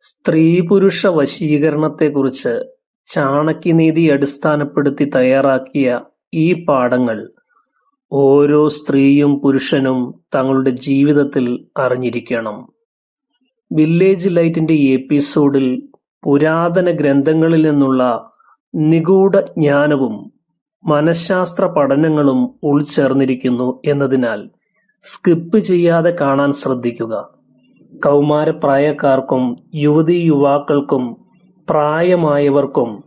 സ്ത്രീ പുരുഷ വശീകരണത്തെക്കുറിച്ച് ചാണക്യനീതി അടിസ്ഥാനപ്പെടുത്തി തയ്യാറാക്കിയ ഈ പാഠങ്ങൾ ഓരോ സ്ത്രീയും പുരുഷനും തങ്ങളുടെ ജീവിതത്തിൽ അറിഞ്ഞിരിക്കണം. വില്ലേജ് ലൈറ്റിന്റെ എപ്പിസോഡിൽ പുരാതന ഗ്രന്ഥങ്ങളിൽ നിന്നുള്ള നിഗൂഢ ജ്ഞാനവും മനഃശാസ്ത്ര പഠനങ്ങളും ഉൾച്ചേർന്നിരിക്കുന്നു എന്നതിനാൽ സ്കിപ്പ് ചെയ്യാതെ കാണാൻ ശ്രദ്ധിക്കുക. കൗമാരപ്രായക്കാർക്കും യുവതി യുവാക്കൾക്കും പ്രായമായവർക്കും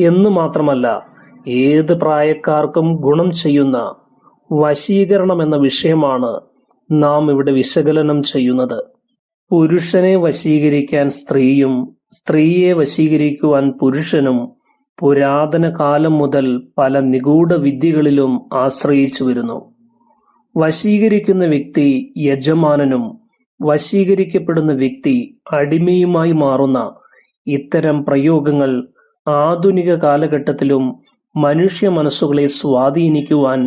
എന്നു മാത്രമല്ല ഏത് പ്രായക്കാർക്കും ഗുണം ചെയ്യുന്ന വശീകരണം എന്ന വിഷയമാണ് നാം ഇവിടെ വിശകലനം ചെയ്യുന്നത്. പുരുഷനെ വശീകരിക്കാൻ സ്ത്രീയും സ്ത്രീയെ വശീകരിക്കുവാൻ പുരുഷനും പുരാതന കാലം മുതൽ പല നിഗൂഢ വിദ്യകളിലും ആശ്രയിച്ചു വരുന്നു. വശീകരിക്കുന്ന വ്യക്തി യജമാനനും വശീകരിക്കപ്പെടുന്ന വ്യക്തി അടിമയുമായി മാറുന്ന ഇത്തരം പ്രയോഗങ്ങൾ ആധുനിക കാലഘട്ടത്തിലും മനുഷ്യ മനസ്സുകളെ സ്വാധീനിക്കുവാൻ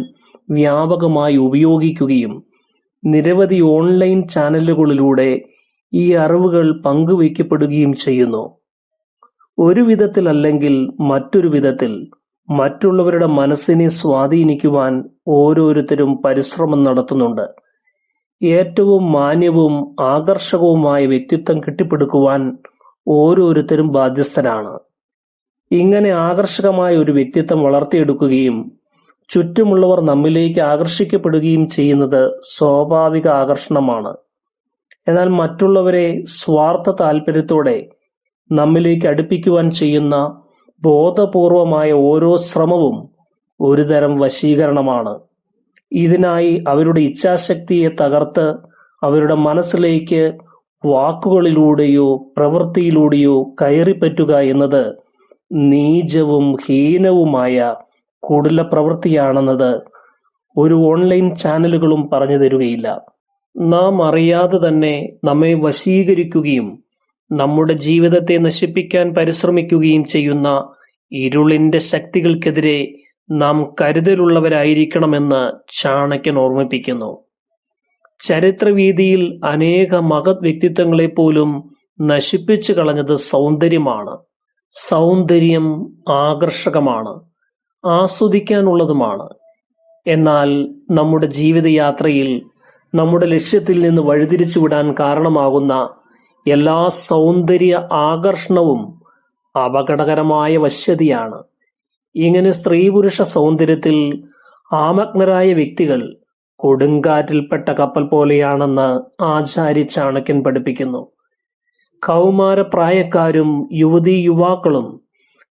വ്യാപകമായി ഉപയോഗിക്കുകയും നിരവധി ഓൺലൈൻ ചാനലുകളിലൂടെ ഈ അറിവുകൾ പങ്കുവയ്ക്കപ്പെടുകയും ചെയ്യുന്നു. ഒരു വിധത്തിൽ അല്ലെങ്കിൽ മറ്റൊരു വിധത്തിൽ മറ്റുള്ളവരുടെ മനസ്സിനെ സ്വാധീനിക്കുവാൻ ഓരോരുത്തരും പരിശ്രമം നടത്തുന്നുണ്ട്. ഏറ്റവും മാന്യവും ആകർഷകവുമായ വ്യക്തിത്വം കെട്ടിപ്പടുക്കുവാൻ ഓരോരുത്തരും ബാധ്യസ്ഥരാണ്. ഇങ്ങനെ ആകർഷകമായ ഒരു വ്യക്തിത്വം വളർത്തിയെടുക്കുകയും ചുറ്റുമുള്ളവർ നമ്മിലേക്ക് ആകർഷിക്കപ്പെടുകയും ചെയ്യുന്നത് സ്വാഭാവിക ആകർഷണമാണ്. എന്നാൽ മറ്റുള്ളവരെ സ്വാർത്ഥ താല്പര്യത്തോടെ നമ്മിലേക്ക് അടുപ്പിക്കുവാൻ ചെയ്യുന്ന ബോധപൂർവമായ ഓരോ ശ്രമവും ഒരുതരം വശീകരണമാണ്. ഇതിനായി അവരുടെ ഇച്ഛാശക്തിയെ തകർത്ത് അവരുടെ മനസ്സിലേക്ക് വാക്കുകളിലൂടെയോ പ്രവൃത്തിയിലൂടെയോ കയറിപ്പറ്റുക എന്നത് നീചവും ഹീനവുമായ കുടിലപ്രവൃത്തിയാണെന്നത് ഒരു ഓൺലൈൻ ചാനലുകളും പറഞ്ഞു തരുകയില്ല. നാം അറിയാതെ തന്നെ നമ്മെ വശീകരിക്കുകയും നമ്മുടെ ജീവിതത്തെ നശിപ്പിക്കാൻ പരിശ്രമിക്കുകയും ചെയ്യുന്ന ഇരുളിന്റെ ശക്തികൾക്കെതിരെ നാം കരുതലുള്ളവരായിരിക്കണമെന്ന് ചാണക്യൻ ഓർമ്മിപ്പിക്കുന്നു. ചരിത്രവീഥിയിൽ അനേക മഹത് വ്യക്തിത്വങ്ങളെപ്പോലും നശിപ്പിച്ചു കളഞ്ഞത് സൗന്ദര്യമാണ്. സൗന്ദര്യം ആകർഷകമാണ്. ആസ്വദിക്കാനുള്ളതുമാണ്. എന്നാൽ നമ്മുടെ ജീവിതയാത്രയിൽ നമ്മുടെ ലക്ഷ്യത്തിൽ നിന്ന് വഴിതിരിച്ചുവിടാൻ കാരണമാകുന്ന എല്ലാ സൗന്ദര്യ ആകർഷണവും അപകടകരമായ വശ്യതയാണ്. ഇങ്ങനെ സ്ത്രീ-പുരുഷ സൗന്ദര്യത്തിൽ ആമഗ്നരായ വ്യക്തികൾ കൊടുങ്കാറ്റിൽപ്പെട്ട കപ്പൽ പോലെയാണെന്ന് ആചാര്യ ചാണക്യൻ പഠിപ്പിക്കുന്നു. കൗമാര പ്രായക്കാരും യുവതി യുവാക്കളും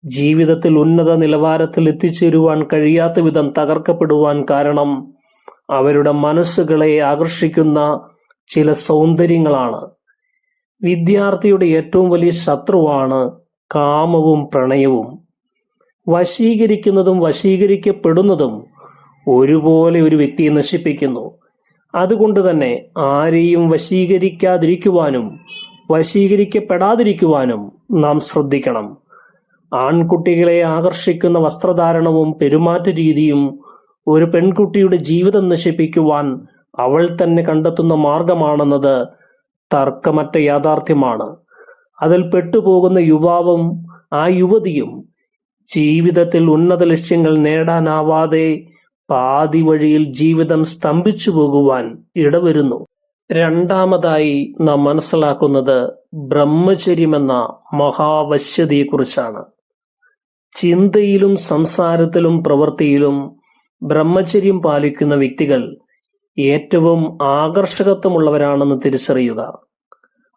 ജീവിതത്തിൽ ഉന്നത നിലവാരത്തിൽ എത്തിച്ചേരുവാൻ കഴിയാത്ത വിധം തകർക്കപ്പെടുവാൻ കാരണം അവരുടെ മനസ്സുകളെ ആകർഷിക്കുന്ന ചില സൗന്ദര്യങ്ങളാണ്. വിദ്യാർത്ഥിയുടെ ഏറ്റവും വലിയ ശത്രുവാണ് കാമവും പ്രണയവും. വശീകരിക്കുന്നതും വശീകരിക്കപ്പെടുന്നതും ഒരുപോലെ ഒരു വ്യക്തിയെ നശിപ്പിക്കുന്നു. അതുകൊണ്ട് തന്നെ ആരെയും വശീകരിക്കാതിരിക്കുവാനും വശീകരിക്കപ്പെടാതിരിക്കുവാനും നാം ശ്രദ്ധിക്കണം. ആൺകുട്ടികളെ ആകർഷിക്കുന്ന വസ്ത്രധാരണവും പെരുമാറ്റ രീതിയും ഒരു പെൺകുട്ടിയുടെ ജീവിതം നശിപ്പിക്കുവാൻ അവൾ തന്നെ കണ്ടെത്തുന്ന മാർഗമാണെന്നത് തർക്കമറ്റ യാഥാർത്ഥ്യമാണ്. അതിൽ പെട്ടുപോകുന്ന യുവാവും ആ യുവതിയും ജീവിതത്തിൽ ഉന്നത ലക്ഷ്യങ്ങൾ നേടാനാവാതെ പാതി വഴിയിൽ ജീവിതം സ്തംഭിച്ചു പോകുവാൻ ഇടവരുന്നു. രണ്ടാമതായി നാം മനസ്സിലാക്കുന്നത് ബ്രഹ്മചര്യമെന്ന മഹാവശ്യതയെക്കുറിച്ചാണ്. ചിന്തയിലും സംസാരത്തിലും പ്രവൃത്തിയിലും ബ്രഹ്മചര്യം പാലിക്കുന്ന വ്യക്തികൾ ഏറ്റവും ആകർഷകത്വമുള്ളവരാണെന്ന് തിരിച്ചറിയുക.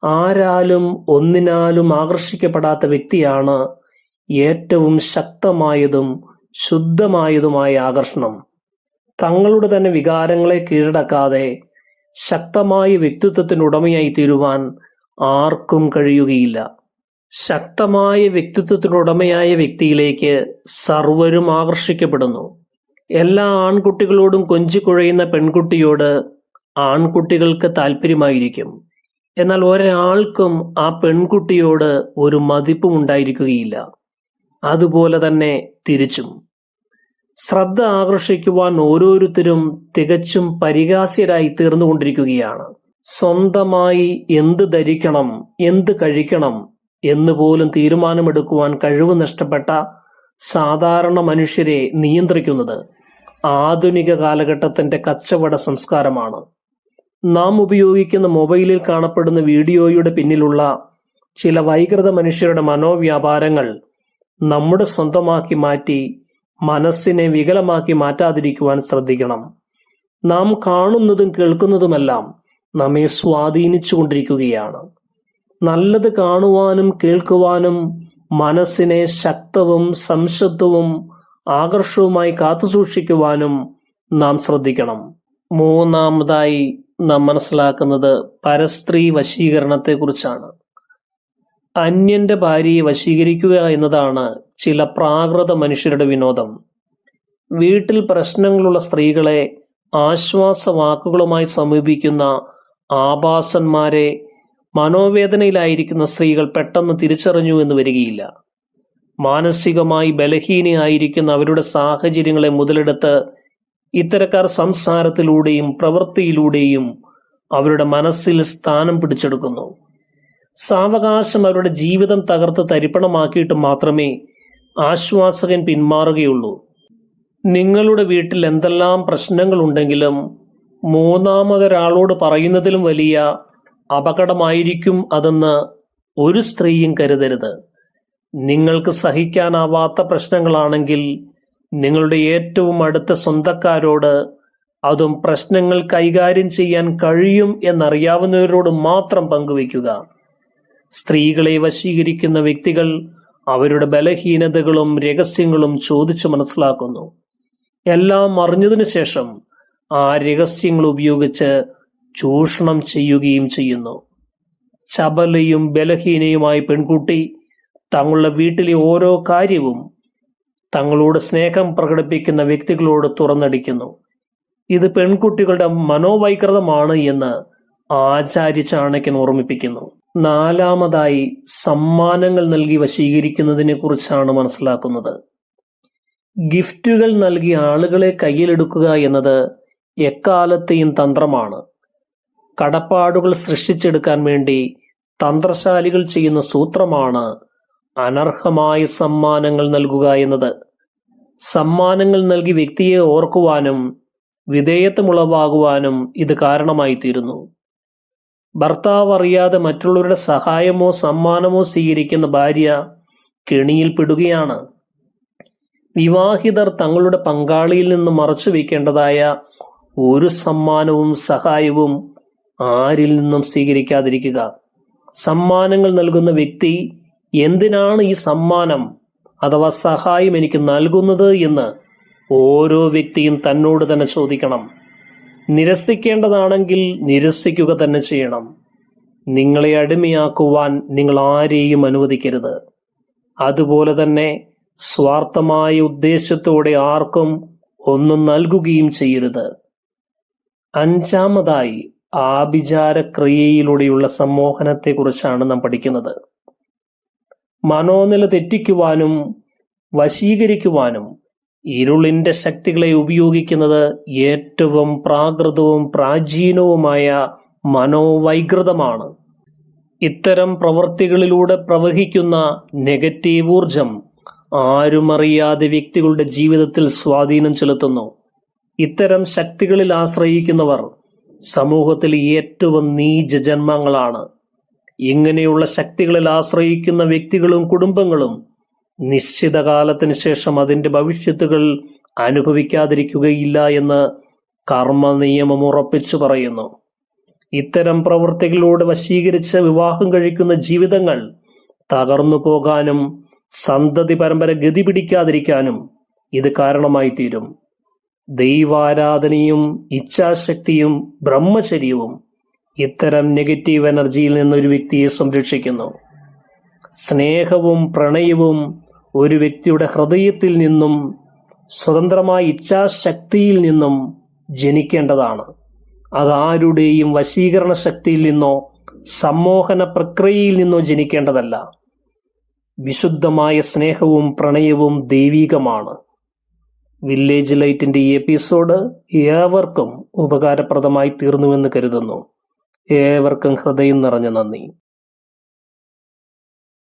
ആരാലും ഒന്നിനാലും ആകർഷിക്കപ്പെടാത്ത വ്യക്തിയാണ് ഏറ്റവും ശക്തമായതും ശുദ്ധമായതുമായ ആകർഷണം. തങ്ങളുടെ തന്നെ വികാരങ്ങളെ കീഴടക്കാതെ ശക്തമായ വ്യക്തിത്വത്തിനുടമയായിത്തീരുവാൻ ആർക്കും കഴിയുകയില്ല. ശക്തമായ വ്യക്തിത്വത്തിനുടമയായ വ്യക്തിയിലേക്ക് സർവരും ആകർഷിക്കപ്പെടുന്നു. എല്ലാ ആൺകുട്ടികളോടും കൊഞ്ചിക്കുഴയുന്ന പെൺകുട്ടിയോട് ആൺകുട്ടികൾക്ക് താല്പര്യമായിരിക്കും എന്നാൽ ഒരാൾക്കും ആ പെൺകുട്ടിയോട് ഒരു മതിപ്പും ഉണ്ടായിരിക്കുകയില്ല. അതുപോലെ തന്നെ തിരിച്ചും. ശ്രദ്ധ ആകർഷിക്കുവാൻ ഓരോരുത്തരും തികച്ചും പരിഹാസ്യരായി തീർന്നുകൊണ്ടിരിക്കുകയാണ് സ്വന്തമായി എന്ത് ധരിക്കണം, എന്ത് കഴിക്കണം, എന്ന് പോലും തീരുമാനമെടുക്കുവാൻ കഴിവ് നഷ്ടപ്പെട്ട സാധാരണ മനുഷ്യരെ നിയന്ത്രിക്കുന്നത് ആധുനിക കാലഘട്ടത്തിന്റെ കച്ചവട സംസ്കാരമാണ് നാം ഉപയോഗിക്കുന്ന മൊബൈലിൽ കാണപ്പെടുന്ന വീഡിയോയുടെ പിന്നിലുള്ള ചില വൈകൃത മനുഷ്യരുടെ മനോവ്യാപാരങ്ങൾ നമ്മുടെ സ്വന്തമാക്കി മാറ്റി മനസ്സിനെ വികലമാക്കി മാറ്റാതിരിക്കുവാൻ ശ്രദ്ധിക്കണം. നാം കാണുന്നതും കേൾക്കുന്നതുമെല്ലാം നമ്മെ സ്വാധീനിച്ചു കൊണ്ടിരിക്കുകയാണ് നല്ലത് കാണുവാനും കേൾക്കുവാനും മനസ്സിനെ ശക്തവും സംശുദ്ധവും ആകർഷവുമായി കാത്തുസൂക്ഷിക്കുവാനും നാം ശ്രദ്ധിക്കണം. മൂന്നാമതായി നാം മനസ്സിലാക്കുന്നത് പരസ്ത്രീ വശീകരണത്തെക്കുറിച്ചാണ്. അന്യന്റെ ഭാര്യയെ വശീകരിക്കുക എന്നതാണ് ചില പ്രാകൃത മനുഷ്യരുടെ വിനോദം. വീട്ടിൽ പ്രശ്നങ്ങളുള്ള സ്ത്രീകളെ ആശ്വാസ ആശ്വാസവാക്കുകളുമായി സമീപിക്കുന്ന ആഭാസന്മാരെ മനോവേദനയിലായിരിക്കുന്ന സ്ത്രീകൾ പെട്ടെന്ന് തിരിച്ചറിഞ്ഞു എന്ന് വരികയില്ല. മാനസികമായി ബലഹീനയായിരിക്കുന്ന അവരുടെ സാഹചര്യങ്ങളെ മുതലെടുത്ത് ഇത്തരക്കാർ സംസാരത്തിലൂടെയും പ്രവൃത്തിയിലൂടെയും അവരുടെ മനസ്സിൽ സ്ഥാനം പിടിച്ചെടുക്കുന്നു. സാവകാശം അവരുടെ ജീവിതം തകർത്ത് തരിപ്പണമാക്കിയിട്ട് മാത്രമേ ആശ്വാസകൻ പിന്മാറുകയുള്ളൂ. നിങ്ങളുടെ വീട്ടിൽ എന്തെല്ലാം പ്രശ്നങ്ങളുണ്ടെങ്കിലും മൂന്നാമതൊരാളോട് പറയുന്നതിലും വലിയ അപകടമായിരിക്കും അതെന്ന് ഒരു സ്ത്രീയും കരുതരുത്. നിങ്ങൾക്ക് സഹിക്കാനാവാത്ത പ്രശ്നങ്ങളാണെങ്കിൽ നിങ്ങളുടെ ഏറ്റവും അടുത്ത സ്വന്തക്കാരോട് അതും പ്രശ്നങ്ങൾ കൈകാര്യം ചെയ്യാൻ കഴിയും എന്നറിയാവുന്നവരോട് മാത്രം പങ്കുവയ്ക്കുക. സ്ത്രീകളെ വശീകരിക്കുന്ന വ്യക്തികൾ അവരുടെ ബലഹീനതകളും രഹസ്യങ്ങളും ചോദിച്ചു മനസ്സിലാക്കുന്നു. എല്ലാം അറിഞ്ഞതിനു ശേഷം ആ രഹസ്യങ്ങൾ ഉപയോഗിച്ച് ചൂഷണം ചെയ്യുകയും ചെയ്യുന്നു. ചപലയും ബലഹീനയുമായ പെൺകുട്ടി തങ്ങളുടെ വീട്ടിലെ ഓരോ കാര്യവും തങ്ങളോട് സ്നേഹം പ്രകടിപ്പിക്കുന്ന വ്യക്തികളോട് തുറന്നടിക്കുന്നു. ഇത് പെൺകുട്ടികളുടെ മനോവൈകൃതമാണ് എന്ന് ആചാര്യ ചാണക്യൻ ഓർമ്മിപ്പിക്കുന്നു. നാലാമതായി സമ്മാനങ്ങൾ നൽകി വശീകരിക്കുന്നതിനെ കുറിച്ചാണ് മനസ്സിലാക്കുന്നത്. ഗിഫ്റ്റുകൾ നൽകി ആളുകളെ കയ്യിലെടുക്കുക എന്നത് എക്കാലത്തെയും തന്ത്രമാണ്. കടപ്പാടുകൾ സൃഷ്ടിച്ചെടുക്കാൻ വേണ്ടി തന്ത്രശാലികൾ ചെയ്യുന്ന സൂത്രമാണ് അനർഹമായ സമ്മാനങ്ങൾ നൽകുക എന്നത്. സമ്മാനങ്ങൾ നൽകി വ്യക്തിയെ ഓർക്കുവാനും വിധേയത്വമുളവാകുവാനും ഇത് കാരണമായി തീരുന്നു ഭർത്താവ് അറിയാതെ മറ്റുള്ളവരുടെ സഹായമോ സമ്മാനമോ സ്വീകരിക്കുന്ന ഭാര്യ കെണിയിൽപ്പെടുകയാണ് വിവാഹിതർ തങ്ങളുടെ പങ്കാളിയിൽ നിന്ന് മറച്ചു വയ്ക്കേണ്ടതായ ഒരു സമ്മാനവും സഹായവും ആരിൽ നിന്നും സ്വീകരിക്കാതിരിക്കുക. സമ്മാനങ്ങൾ നൽകുന്ന വ്യക്തി എന്തിനാണ് ഈ സമ്മാനം അഥവാ സഹായം എനിക്ക് നൽകുന്നത് എന്ന് ഓരോ വ്യക്തിയും തന്നോട് തന്നെ ചോദിക്കണം. നിരസിക്കേണ്ടതാണെങ്കിൽ നിരസിക്കുക തന്നെ ചെയ്യണം. നിങ്ങളെ അടിമയാക്കുവാൻ നിങ്ങൾ ആരെയും അനുവദിക്കരുത്. അതുപോലെ തന്നെ സ്വാർത്ഥമായ ഉദ്ദേശത്തോടെ ആർക്കും ഒന്നും നൽകുകയും ചെയ്യരുത്. അഞ്ചാമതായി ആഭിചാരക്രിയയിലൂടെയുള്ള സമ്മോഹനത്തെക്കുറിച്ചാണ് നാം പഠിക്കുന്നത്. മനോനില തെറ്റിക്കുവാനും വശീകരിക്കുവാനും ഇരുളിന്റെ ശക്തികളെ ഉപയോഗിക്കുന്നത് ഏറ്റവും പ്രാകൃതവും പ്രാചീനവുമായ മനോവൈകൃതമാണ്. ഇത്തരം പ്രവൃത്തികളിലൂടെ പ്രവഹിക്കുന്ന നെഗറ്റീവ് ഊർജം ആരുമറിയാതെ വ്യക്തികളുടെ ജീവിതത്തിൽ സ്വാധീനം ചെലുത്തുന്നു. ഇത്തരം ശക്തികളിൽ ആശ്രയിക്കുന്നവർ സമൂഹത്തിൽ ഏറ്റവും നീച ജന്മങ്ങളാണ്. ഇങ്ങനെയുള്ള ശക്തികളിൽ ആശ്രയിക്കുന്ന വ്യക്തികളും കുടുംബങ്ങളും നിശ്ചിത കാലത്തിന് ശേഷം അതിന്റെ ഭവിഷ്യത്തുകൾ അനുഭവിക്കാതിരിക്കുകയില്ല എന്ന് കർമ്മ നിയമം ഉറപ്പിച്ചു പറയുന്നു. ഇത്തരം പ്രവൃത്തികളോട് വശീകരിച്ച് വിവാഹം കഴിക്കുന്ന ജീവിതങ്ങൾ തകർന്നു പോകാനും സന്തതി പരമ്പര ഗതി പിടിക്കാതിരിക്കാനും ഇത് കാരണമായി തീരും ദൈവാരാധനയും ഇച്ഛാശക്തിയും ബ്രഹ്മചര്യവും ഇത്തരം നെഗറ്റീവ് എനർജിയിൽ നിന്ന് ഒരു വ്യക്തിയെ സംരക്ഷിക്കുന്നു. സ്നേഹവും പ്രണയവും ഒരു വ്യക്തിയുടെ ഹൃദയത്തിൽ നിന്നും സ്വതന്ത്രമായ ഇച്ഛാശക്തിയിൽ നിന്നും ജനിക്കേണ്ടതാണ്. അതാരുടെയും വശീകരണ ശക്തിയിൽ നിന്നോ സമ്മോഹന പ്രക്രിയയിൽ നിന്നോ ജനിക്കേണ്ടതല്ല. വിശുദ്ധമായ സ്നേഹവും പ്രണയവും ദൈവികമാണ്. വില്ലേജ് ലൈറ്റിന്റെ ഈ എപ്പിസോഡ് ഏവർക്കും ഉപകാരപ്രദമായി തീർന്നുവെന്ന് കരുതുന്നു. ഏവർക്കും ഹൃദയം നിറഞ്ഞ നന്ദി.